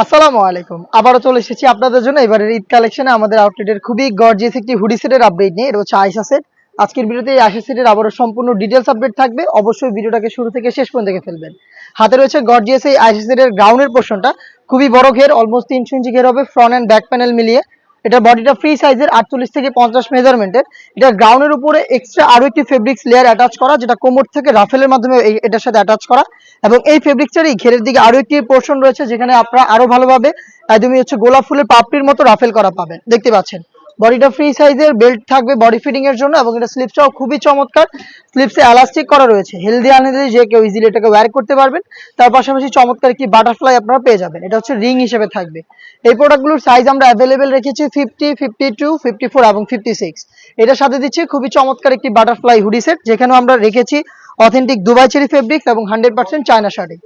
আসসালামু আলাইকুম। আবারও চলে এসেছি আপনাদের জন্য। এবারের ঈদ কালেকশনে আমাদের আউটলেটের খুবই গর্জিয়াস একটি হুডি সেটের আপডেট নিয়ে। এটা হচ্ছে আয়সা সেট আজকের ভিডিওতে এই আয়সা সেটের আবারও সম্পূর্ণ ডিটেলস আপডেট থাকবে। অবশ্যই ভিডিওটাকে শুরু থেকে শেষ পর্যন্ত দেখে ফেলবেন। হাতে রয়েছে গর্জিয়াস এই আয়সা সেটের গ্রাউন্ডের পোর্শনটা খুবই বড় ঘের অলমোস্ট তিনশো ইঞ্চি ঘের হবে ফ্রন্ট অ্যান্ড ব্যাক প্যানেল মিলিয়ে। এটা বডিটা ফ্রি সাইজের আটচল্লিশ থেকে পঞ্চাশ মেজারমেন্টের এটা গ্রাউন্ডের উপরে এক্সট্রা আরও একটি ফেব্রিক্স লেয়ার অ্যাটাচ করা, যেটা কোমর থেকে রাফেলের মাধ্যমে এটার সাথে অ্যাটাচ করা। এবং এই ফেব্রিক্সটারই ঘেরের দিকে আরও একটি পোর্শন রয়েছে, যেখানে আপনারা আরও ভালোভাবে, একদমই হচ্ছে গোলাপ ফুলের পাপড়ির মতো রাফেল করা পাবেন। দেখতে পাচ্ছেন? বডিটা ফ্রি সাইজের বেল্ট থাকবে বডি ফিটিং এর জন্য এবং এটা স্লিপসটাও খুবই চমৎকার। স্লিপসে এলাস্টিক করা রয়েছে। হেলদি আনহেলদি যে কেউ ইজিলি এটাকে ওয়্যার করতে পারবেন। তার পাশাপাশি চমৎকার একটি বাটারফ্লাই আপনারা পেয়ে যাবেন। এটা হচ্ছে রিং হিসেবে থাকবে। এই প্রোডাক্টগুলোর সাইজ আমরা অ্যাভেলেবেল রেখেছি fifty fifty two fifty four এবং ফিফটি সিক্স এটার সাথে দিচ্ছি খুবই চমৎকার একটি বাটারফ্লাই হুডি সেট যেখানেও আমরা রেখেছি অথেন্টিক দুবাই চেরি ফেব্রিক এবং হান্ড্রেড পার্সেন্ট চায়না শাড়ি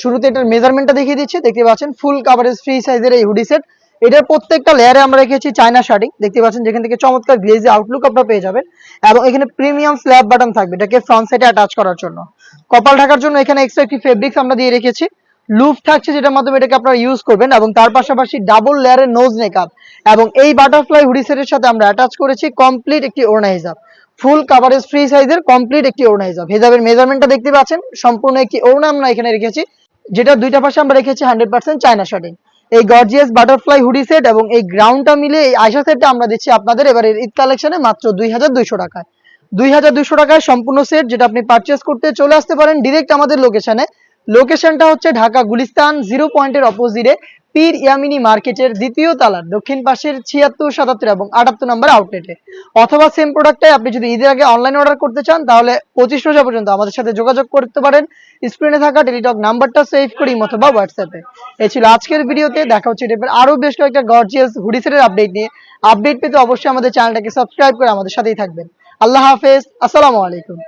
শুরুতে এটার মেজারমেন্টটা দেখিয়ে দিচ্ছি। দেখতে পাচ্ছেন ফুল কাভারেজ ফ্রি সাইজের এই হুডি সেট এটার প্রত্যেকটা লেয়ারে আমরা রেখেছি চায়না শাড়ি দেখতে পাচ্ছেন যেখান থেকে চমৎকার গ্লেজি আউটলুক আপনারা পেয়ে যাবেন। এবং এখানে প্রিমিয়াম স্ল্যাব বাটন থাকবে, এটাকে ফ্রন্ট সাইডে অ্যাটাচ করার জন্য। কপাল ঢাকার জন্য এখানে এক্সট্রা একটি ফেব্রিক্স আমরা দিয়ে রেখেছি। লুপ থাকছে যেটার মাধ্যমে এটাকে আপনারা ইউজ করবেন এবং তার পাশাপাশি ডাবল লেয়ারের নোজ মেকআপ এবং এই বাটারফ্লাই হুডি সেটের সাথে আমরা অ্যাটাচ করেছি কমপ্লিট একটি ওড়না ফুল কাভারেজ ফ্রি সাইজের কমপ্লিট একটি ওড়না হিজাবের মেজারমেন্টটা দেখতে পাচ্ছেন, সম্পূর্ণ একটি ওড়না আমরা এখানে রেখেছি, যেটা দুইটা পাশে আমরা রেখেছি হান্ড্রেড পার্সেন্ট চায়না শার্টিং এই গর্জিয়াস বাটারফ্লাই হুডি সেট এবং এই গ্রাউন্ডটা মিলে এই আয়সা সেটটা আমরা দিচ্ছি আপনাদের এবারে ঈদ কালেকশনে মাত্র দুই হাজার দুইশো টাকায়। দুই হাজার দুইশো টাকায় সম্পূর্ণ সেট যেটা আপনি পারচেস করতে চলে আসতে পারেন ডিরেক্ট আমাদের লোকেশনে লোকেশনটা হচ্ছে ঢাকা গুলিস্তান জিরো পয়েন্টের অপোজিটে পীর ইয়ামিনী মার্কেটের দ্বিতীয় তালার, দক্ষিণ পাশের ছিয়াত্তর, সাতাত্তর এবং আটাত্তর নম্বর আউটলেটে অথবা সেম প্রোডাক্টটাই আপনি যদি ঈদের আগে অনলাইন অর্ডার করতে চান, তাহলে পঁচিশ রোজা পর্যন্ত আমাদের সাথে যোগাযোগ করতে পারেন। স্ক্রিনে থাকা টেলিটক নাম্বারটা সেভ করি অথবা হোয়াটসঅ্যাপে এ। ছিল আজকের ভিডিওতে, দেখা হচ্ছে টাইপের আরও বেশ কয়েকটা গর্জিয়াস হুডিসেটের আপডেট নিয়ে। আপডেট পেতে অবশ্যই আমাদের চ্যানেলটাকে সাবস্ক্রাইব করে আমাদের সাথেই থাকবেন। আল্লাহ হাফেজ, আসসালামু আলাইকুম।